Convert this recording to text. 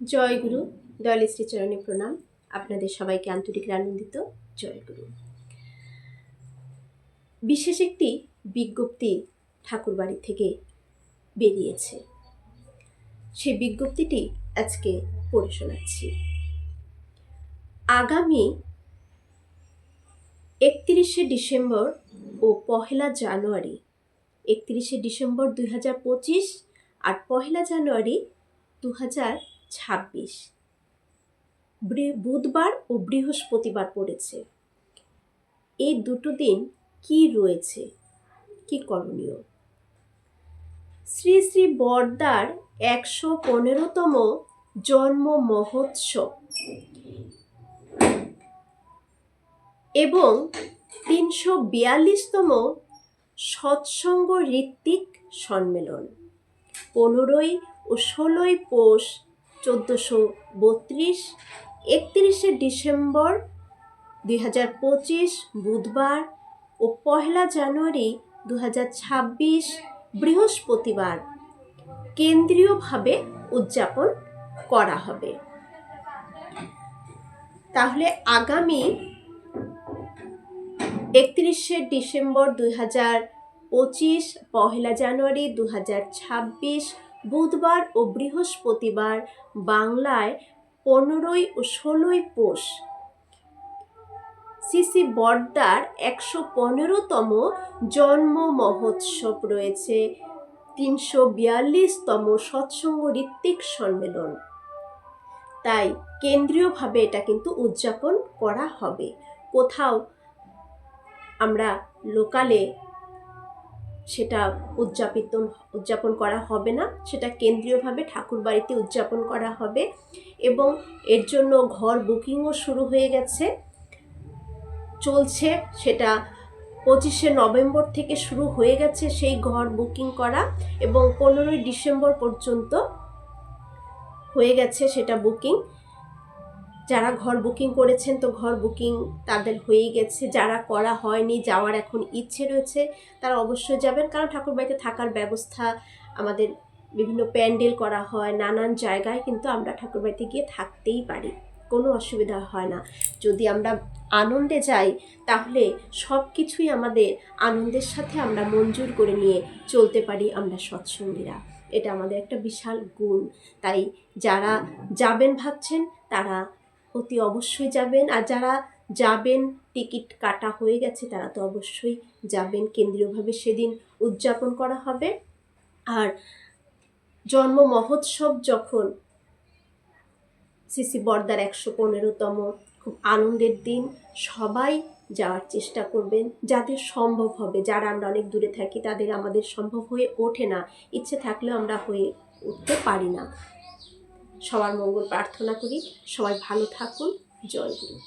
জয় গুরু দয়াল প্রণাম। আপনাদের সবাইকে আন্তরিক আনন্দিত। জয় গুরু। বিশেষ একটি বিজ্ঞপ্তি ঠাকুর বাড়ি থেকে বেরিয়েছে। সেই বিজ্ঞপ্তিটি আজকে পড়ে শোনাচ্ছি। আগামী একত্রিশে ডিসেম্বর ও পহেলা জানুয়ারি, একত্রিশে ডিসেম্বর দুই হাজার পঁচিশ আর পহেলা জানুয়ারি দু হাজার ছাব্বিশ। বুধবার ও বৃহস্পতিবার পড়েছে। এই দুটো দিন কি রয়েছে? কি করণীয়? শ্রী শ্রী বর্দার একশো পনেরোতম জন্ম মহোৎসব এবং তিনশো বিয়াল্লিশতম সৎসঙ্গ ঋত্বিক সম্মেলন। পনেরোই ও ষোলোই পৌষ চোদ্দোশো বত্রিশ, একত্রিশে ডিসেম্বর দুই হাজার পঁচিশ, বুধবার ও পহেলা জানুয়ারি দু হাজার ছাব্বিশ, বৃহস্পতিবার। কেন্দ্রীয়ভাবে উদযাপন করা হবে। তাহলে আগামী একত্রিশে ডিসেম্বর দুই হাজার পঁচিশ, পহেলা জানুয়ারি দু হাজার ছাব্বিশ বুধবার ও বৃহস্পতিবার বাংলায় পনেরোই ও ষোলোই পোষ সিসি বর্দার একশো পনেরোতম জন্ম মহোৎসব রয়েছে। তিনশো বিয়াল্লিশতম সৎসঙ্গ ঋত্বিক সম্মেলন। তাই কেন্দ্রীয়ভাবে এটা কিন্তু উদযাপন করা হবে। কোথাও আমরা লোকালে সেটা উদযাপিত উদযাপন করা হবে না। সেটা কেন্দ্রীয়ভাবে ঠাকুর বাড়িতে উদযাপন করা হবে এবং এর জন্য ঘর বুকিংও শুরু হয়ে গেছে। চলছে সেটা পঁচিশে নভেম্বর থেকে শুরু হয়ে গেছে সেই ঘর বুকিং করা এবং পনেরোই ডিসেম্বর পর্যন্ত হয়ে গেছে সেটা বুকিং। যারা ঘর বুকিং করেছেন, তো ঘর বুকিং তাদের হয়েই গেছে। যারা করা হয়নি, যাওয়ার এখন ইচ্ছে রয়েছে, তারা অবশ্যই যাবেন। কারণ ঠাকুরবাড়িতে থাকার ব্যবস্থা আমাদের বিভিন্ন প্যান্ডেল করা হয়, নানান জায়গায় কিন্তু আমরা ঠাকুরবাড়িতে গিয়ে থাকতেই পারি। কোনো অসুবিধা হয় না। যদি আমরা আনন্দে যাই, তাহলে সব কিছুই আমাদের আনন্দের সাথে আমরা মঞ্জুর করে নিয়ে চলতে পারি আমরা সৎসঙ্গীরা। এটা আমাদের একটা বিশাল গুণ। তাই যারা যাবেন ভাবছেন, তারা অতি অবশ্যই যাবেন। আর যারা যাবেন, টিকিট কাটা হয়ে গেছে, তারা তো অবশ্যই যাবেন। কেন্দ্রীয়ভাবে সেদিন উদযাপন করা হবে। আর জন্ম মহোৎসব যখন সিসি বর্দার একশো পনেরোতম খুব আনন্দের দিন, সবাই যাওয়ার চেষ্টা করবেন যাদের সম্ভব হবে। যারা আমরা অনেক দূরে থাকি, তাদের আমাদের সম্ভব হয়ে ওঠে না। ইচ্ছে থাকলেও আমরা হয়ে উঠতে পারি না। সবার মঙ্গল প্রার্থনা করি। সবাই ভালো থাকুন। জয় গুরু।